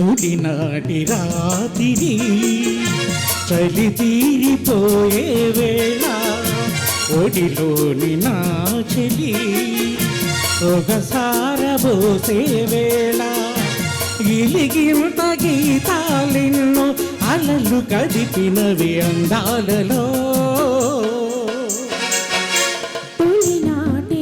తొలినాటి రాతిరి చలి తీరిపోయే వేళ ఒడిలోని నా చెలి ఒకసారబోసే వేళ గిలిగిరుట గీతాలిన్ను అలలు కదిపినవి అందాలలో. తొలినాటి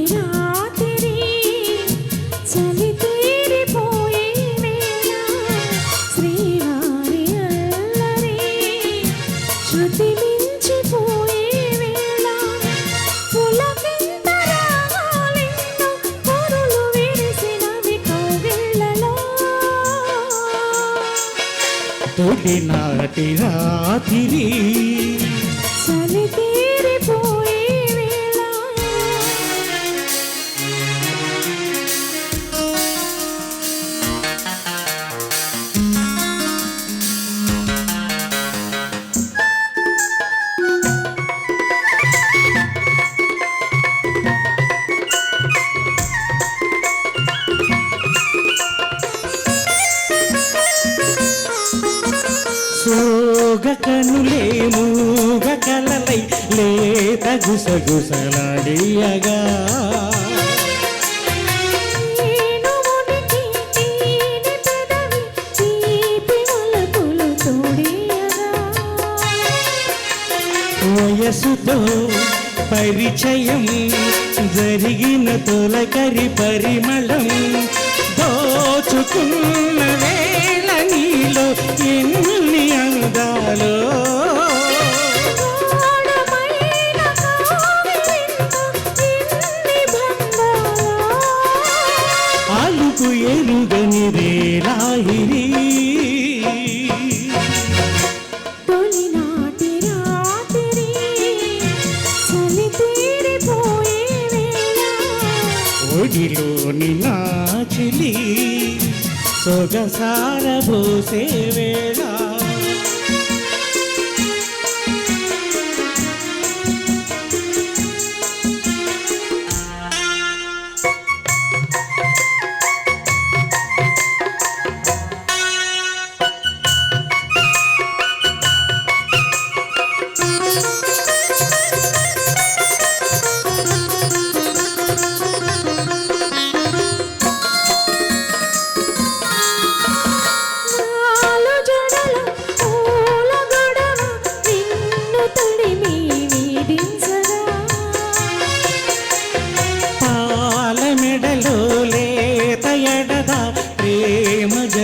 తొలినాటి రాత్రి సోగ కనులే మూగ కలలై లేత గుసగుసలాడియగా వయసుతో పరిచయం జరిగిన తొలకరి పరిమళం దోచుకున్న వేళ నీలో ఎన్ని బంధాలో అలుపు ఎరుగని రేలాహిరి. తొలినాటి రాత్రి చలి ఒడిలోని సొగసార పోసే వేళ.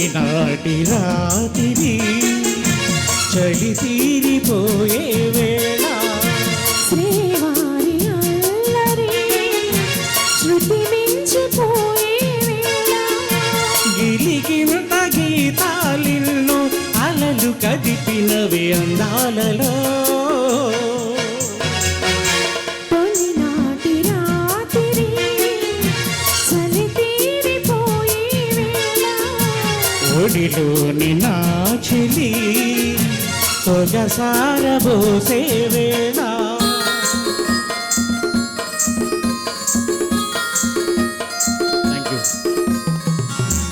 తొలినాటి రాతిరి చలి తీరిపోయే వేళ. శ్రీవారి అల్లరి శృతి మించిపోయే వేళ. గిలిగిన గీతాలిన్ను అలలు కదిపినవి అందాలలో. ఒడిలోని నా చెలి సొగసార పోసే